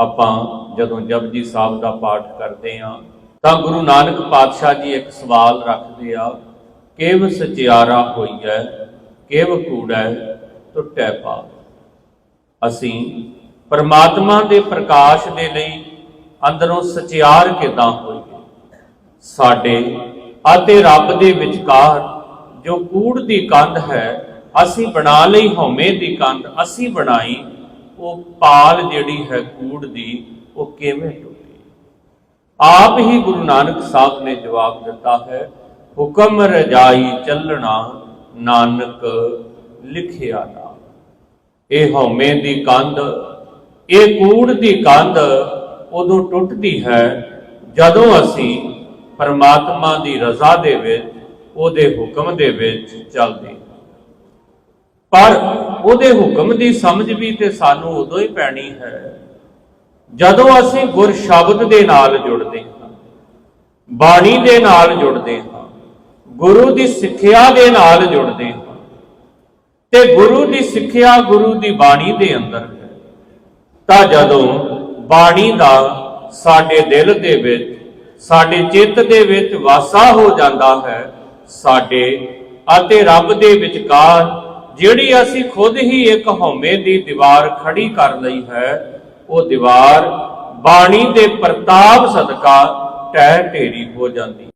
ਆਪਾਂ ਜਦੋਂ ਜਪਜੀ ਸਾਹਿਬ ਦਾ ਪਾਠ ਕਰਦੇ ਹਾਂ, ਤਾਂ ਗੁਰੂ ਨਾਨਕ ਪਾਤਸ਼ਾਹ ਜੀ ਇੱਕ ਸਵਾਲ ਰੱਖਦੇ ਆ, ਕਿਵ ਸਚਿਆਰਾ ਹੋਈਐ, ਕਿਵ ਕੂੜੈ ਟੁੱਟੈ ਪਾਪ ਅਸੀਂ ਪਰਮਾਤਮਾ ਦੇ ਪ੍ਰਕਾਸ਼ ਦੇ ਲਈ ਅੰਦਰੋਂ ਸਚਿਆਰ ਕਿਦਾਂ ਹੋਈਏ? ਸਾਡੇ ਅਤੇ ਰੱਬ ਦੇ ਵਿਚਕਾਰ ਜੋ ਕੂੜ ਦੀ ਕੰਧ ਹੈ, ਅਸੀਂ ਬਣਾ ਲਈ, ਹਉਮੈ ਦੀ ਕੰਧ ਅਸੀਂ ਬਣਾਈ ਉਹ ਪਾਲ ਜਿਹੜੀ ਹੈ ਕੂੜ ਦੀ, ਉਹ ਕਿਵੇਂ ਟੁੱਟੀ ਆਪ ਹੀ ਗੁਰੂ ਨਾਨਕ ਸਾਹਿਬ ਨੇ ਜਵਾਬ ਦਿੱਤਾ ਹੈ, ਹੁਕਮ ਰਜਾਈ ਚੱਲਣਾ, ਨਾਨਕ ਲਿਖਿਆ ਨਾ ਇਹ ਹਉਮੈ ਦੀ ਕੰਧ, ਇਹ ਕੂੜ ਦੀ ਕੰਧ ਉਦੋਂ ਟੁੱਟਦੀ ਹੈ ਜਦੋਂ ਅਸੀਂ ਪਰਮਾਤਮਾ ਦੀ ਰਜ਼ਾ ਦੇ ਵਿੱਚ, ਉਹਦੇ ਹੁਕਮ ਦੇ ਵਿੱਚ ਚੱਲਦੇ ਹਾਂ। ਪਰ ਉਹਦੇ ਹੁਕਮ ਦੀ ਸਮਝ ਵੀ ਤੇ ਸਾਨੂੰ ਉਦੋਂ ਹੀ ਪੈਣੀ ਹੈ, ਜਦੋਂ ਅਸੀਂ ਗੁਰ ਸ਼ਬਦ ਦੇ ਨਾਲ ਜੁੜਦੇ ਹਾਂ, ਬਾਣੀ ਦੇ ਨਾਲ ਜੁੜਦੇ ਹਾਂ, ਗੁਰੂ ਦੀ ਸਿੱਖਿਆ ਦੇ ਨਾਲ ਜੁੜਦੇ ਹਾਂ, ਤੇ ਗੁਰੂ ਦੀ ਸਿੱਖਿਆ ਗੁਰੂ ਦੀ ਬਾਣੀ ਦੇ ਅੰਦਰ ਹੈ, ਤਾਂ ਜਦੋਂ ਬਾਣੀ ਦਾ ਸਾਡੇ ਦਿਲ ਦੇ ਵਿੱਚ, ਸਾਡੇ ਚਿੱਤ ਦੇ ਵਿੱਚ ਵਾਸਾ ਹੋ ਜਾਂਦਾ ਹੈ, ਸਾਡੇ ਅਤੇ ਰੱਬ ਦੇ ਵਿਚਕਾਰ ਜਿਹੜੀ ਅਸੀਂ ਖੁਦ ਹੀ ਇੱਕ ਹਉਮੈ ਦੀ ਦੀਵਾਰ ਖੜੀ ਕਰ ਲਈ ਹੈ, ਉਹ ਦੀਵਾਰ ਬਾਣੀ ਦੇ ਪ੍ਰਤਾਪ ਸਦਕਾ ਟਹਿ ਢੇਰੀ ਹੋ ਜਾਂਦੀ